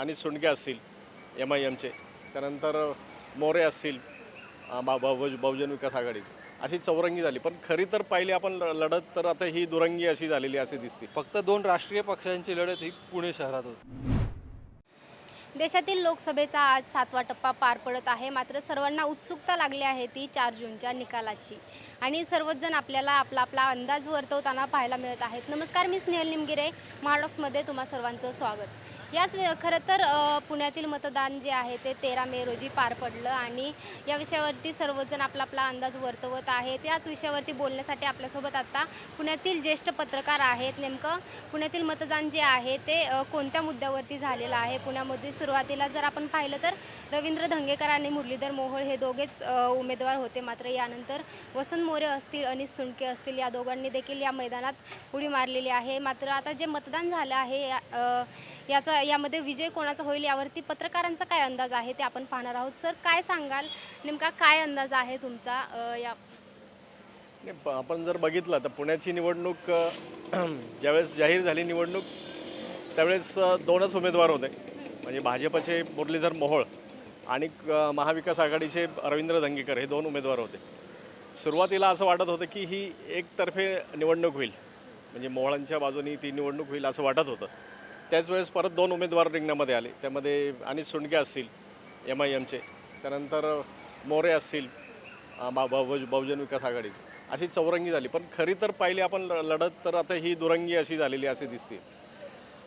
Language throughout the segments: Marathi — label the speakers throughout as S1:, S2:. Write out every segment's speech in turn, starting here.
S1: आणि सुंडके असतील एम आय एमचे त्यानंतर मोरे असतील बा बहु- बहुजन विकास आघाडीचे. अशी चौरंगी झाली. पण खरी तर पाहिली आपण लढत तर आता ही दुरंगी अशी झालेली असे दिसते.
S2: फक्त दोन राष्ट्रीय पक्षांची लढत ही पुणे शहरात होती.
S3: देशातील लोकसभेचा आज सातवा टप्पा पार पडत आहे. मात्र सर्वांना उत्सुकता लागली आहे ती चार जूनच्या निकालाची. आणि सर्वच जण आपल्याला आपला आपला अंदाज वर्तवताना पाहायला मिळत आहेत. नमस्कार मी स्नेहल निमगिरे. महाडॉक्समध्ये तुम्हा सर्वांचं स्वागत. याच वे- खरं तर पुण्यातील मतदान जे आहे ते तेरा मे रोजी पार पडलं आणि या विषयावरती सर्वजण आपला आपला अंदाज वर्तवत आहेत. याच विषयावरती बोलण्यासाठी आपल्यासोबत आता पुण्यातील ज्येष्ठ पत्रकार आहेत. नेमकं पुण्यातील मतदान जे आहे ते कोणत्या मुद्द्यावरती झालेलं आहे? पुण्यामध्ये सुरुवातीला जर आपण पाहिलं तर रवींद्र धंगेकर आणि मुरलीधर मोहोळ हे दोघेच उमेदवार होते मात्र यानंतर वसंत मोरे असतील अनिश सुंडके असतील या दोघांनी देखील या मैदानात उडी मारलेली आहे. मात्र आता जे मतदान झालं आहे या- याचा यामध्ये विजय कोणाचा होईल यावरती पत्रकारांचा काय अंदाज आहे ते आपण पाहणार आहोत. सर काय सांगाल? नेमका काय अंदाज आहे तुमचा? या
S1: आपण जर बघितलं तर पुण्याची निवडणूक ज्यावेळेस जाहीर झाली निवडणूक त्यावेळेस दोनच उमेदवार होते. म्हणजे भाजपचे मुरलीधर मोहोळ आणि महाविकास आघाडीचे रवींद्र धंगेकर हे दोन उमेदवार होते. सुरुवातीला असं वाटत होतं की ही एकतर्फे निवडणूक होईल. म्हणजे मोहळांच्या बाजूनी ती निवडणूक होईल असं वाटत होतं. त्याच वेळेस परत दोन उमेदवार रिंगणामध्ये आले. त्यामध्ये आणि सुंडके असतील एम आय एमचे त्यानंतर मोरे असतील बा बहु बहुजन विकास आघाडीचे. अशी चौरंगी झाली. पण खरी तर पाहिली आपण ल- लढत तर आता ही दुरंगी अशी झालेली असे दिसते.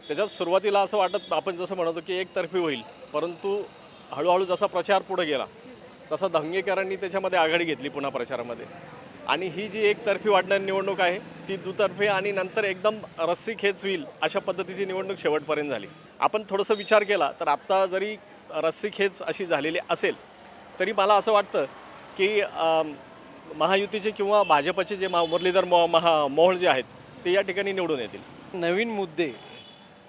S1: त्याच्यात सुरुवातीला असं वाटत आपण जसं म्हणतो की एकतर्फी होईल. परंतु हळूहळू जसा प्रचार पुढे गेला तसा धंगेकरांनी त्याच्यामध्ये आघाडी घेतली पुन्हा प्रचारामध्ये. आणि ही जी एकतर्फी वाढणारी निवडणूक आहे ती दुतर्फी आणि नंतर एकदम रस्सी खेच होईल अशा पद्धतीची निवडणूक शेवटपर्यंत झाली. आपण थोडंसं विचार केला तर आत्ता जरी रस्सी खेच अशी झालेली असेल तरी मला असं वाटतं की महायुतीचे किंवा भाजपचे जे महा मुरलीधर मो महा मोहोळ जे आहेत ते या ठिकाणी निवडून येतील.
S2: नवीन मुद्दे.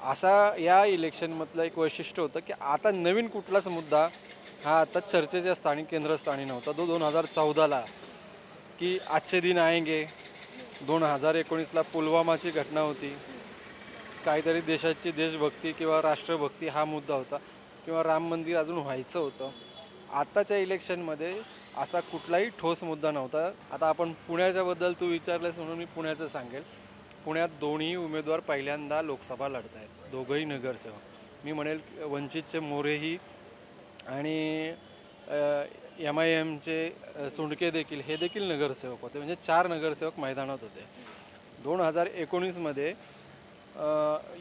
S2: असा या इलेक्शनमधलं एक वैशिष्ट्य होतं की आता नवीन कुठलाच मुद्दा हा आता चर्चेच्या स्थानी केंद्रस्थानी नव्हता. तो दोन हजार चौदाला की आजचे दिन आएंगे. दोन हजार एकोणीसला पुलवामाची घटना होती. काहीतरी देशाची देशभक्ती किंवा राष्ट्रभक्ती हा मुद्दा होता किंवा राम मंदिर अजून व्हायचं होतं. आताच्या इलेक्शनमध्ये असा कुठलाही ठोस मुद्दा नव्हता. आता आपण पुण्याच्याबद्दल तू विचारलंस म्हणून मी पुण्याचं सांगेल. पुण्यात दोन्ही उमेदवार पहिल्यांदा लोकसभा लढत आहेत दोघंही नगरसेवक. मी म्हणेल वंचितचे मोरेही आणि एम आय एमचे सुंडके देखील हे देखील नगरसेवक होते. म्हणजे चार नगरसेवक मैदानात होते. दोन हजार एकोणीसमध्ये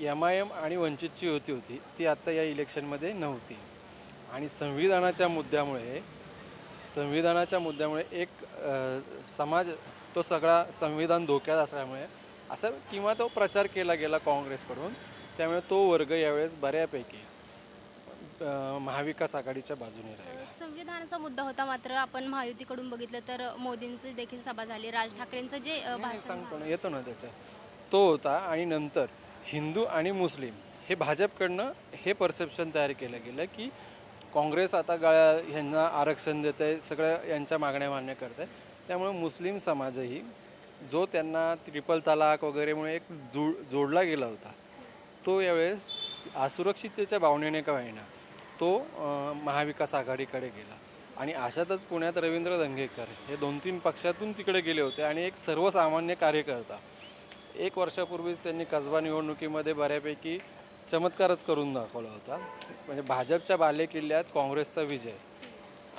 S2: एम आय एम आणि वंचितची होती होती. ती आत्ता या इलेक्शनमध्ये नव्हती. आणि संविधानाच्या मुद्द्यामुळे संविधानाच्या मुद्द्यामुळे एक समाज तो सगळा संविधान धोक्यात असल्यामुळे असं किंवा तो प्रचार केला गेला काँग्रेसकडून त्यामुळे तो वर्ग यावेळेस बऱ्यापैकी महाविकास आघाडीच्या बाजूने राहिला.
S3: संविधानाचा मुद्दा होता मात्र आपण महायुतीकडून बघितलं तर मोदींची देखील सभा झाली. राज ठाकरेंचं जे अ,
S2: नाही,
S3: भाषण
S2: सांगतो ना येतो ना त्याच्या तो होता आणि नंतर हिंदू आणि मुस्लिम हे भाजपकडनं हे परसेप्शन तयार केलं गेलं की काँग्रेस आता गाळ्या ह्यांना आरक्षण देत आहे सगळ्या यांच्या मागण्या मान्य करत आहे त्यामुळे मुस्लिम समाजही जो त्यांना ट्रिपल तलाक वगैरेमुळे एक जोड जोडला गेला होता तो यावेळेस असुरक्षिततेच्या भावनेने का होईना तो महाविकास आघाडीकडे गेला. आणि अशातच पुण्यात रवींद्र दंगेकर हे दोन तीन पक्षातून तिकडे गेले होते आणि एक सर्वसामान्य कार्यकर्ता. एक वर्षापूर्वीच त्यांनी कसबा निवडणुकीमध्ये बऱ्यापैकी चमत्कारच करून दाखवला होता. म्हणजे भाजपच्या बालेकिल्ल्यात काँग्रेसचा विजय.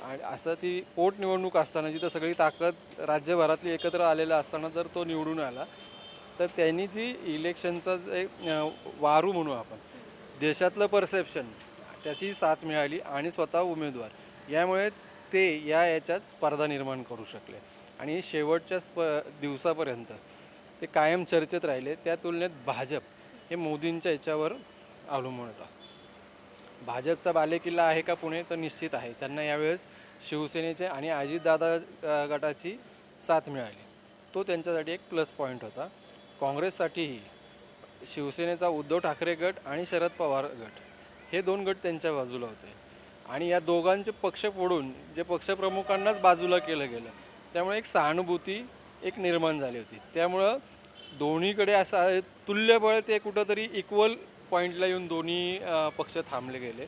S2: आणि असं ती पोटनिवडणूक असताना जिथं सगळी ताकद राज्यभरातली एकत्र आलेलं असताना जर तो निवडून आला तर त्यांनी जी इलेक्शनचा जे वारू म्हणू आपण देशातलं परसेप्शन त्याची साथ मिळाली आणि स्वतः उमेदवार. यामुळे ते या याच्यात स्पर्धा निर्माण करू शकले. आणि शेवटच्या स्प दिवसापर्यंत ते कायम चर्चेत राहिले. त्या तुलनेत भाजप हे मोदींच्या याच्यावर अवलंबून होता. भाजपचा बालेकिल्ला आहे का पुणे? तर निश्चित आहे. त्यांना यावेळेस शिवसेनेचे आणि अजितदादा गटाची साथ मिळाली. तो त्यांच्यासाठी एक प्लस पॉईंट होता. काँग्रेससाठीही शिवसेनेचा उद्धव ठाकरे गट आणि शरद पवार गट. हे दोन गट त्यांच्या बाजूला होते. आणि या दोघांचे पक्ष फोडून जे पक्षप्रमुखांनाच बाजूला केलं गेलं त्यामुळे एक सहानुभूती एक निर्माण झाली होती. त्यामुळं दोन्हीकडे असं तुल्यबळ ते कुठंतरी इक्वल पॉईंटला येऊन दोन्ही पक्ष थांबले गेले.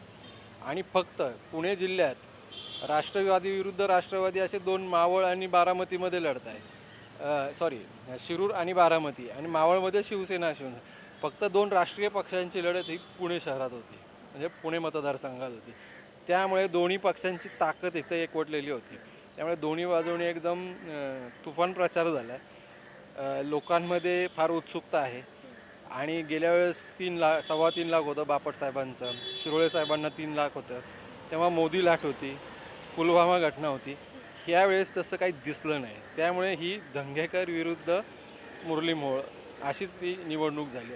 S2: आणि फक्त पुणे जिल्ह्यात राष्ट्रवादी विरुद्ध राष्ट्रवादी असे दोन मावळ आणि बारामतीमध्ये लढत आहे. सॉरी शिरूर आणि बारामती आणि मावळमध्ये शिवसेना शिवसेना फक्त दोन राष्ट्रीय पक्षांची लढत ही पुणे शहरात होती. म्हणजे पुणे मतदारसंघात होती. त्यामुळे दोन्ही पक्षांची ताकद इथं एकवटलेली होती. त्यामुळे दोन्ही बाजूने एकदम तुफान प्रचार झाला. लोकांमध्ये फार उत्सुकता आहे. आणि गेल्या वेळेस तीन लाख सव्वा तीन लाख होतं बापट साहेबांचं. शिरोळे साहेबांना तीन लाख होतं. तेव्हा मोदी लाट होती. पुलवामा घटना होती. ह्यावेळेस तसं काही दिसलं नाही. त्यामुळे ही दंगेकर विरुद्ध मुरली मोहोळ अशीच ती निवडणूक झाली.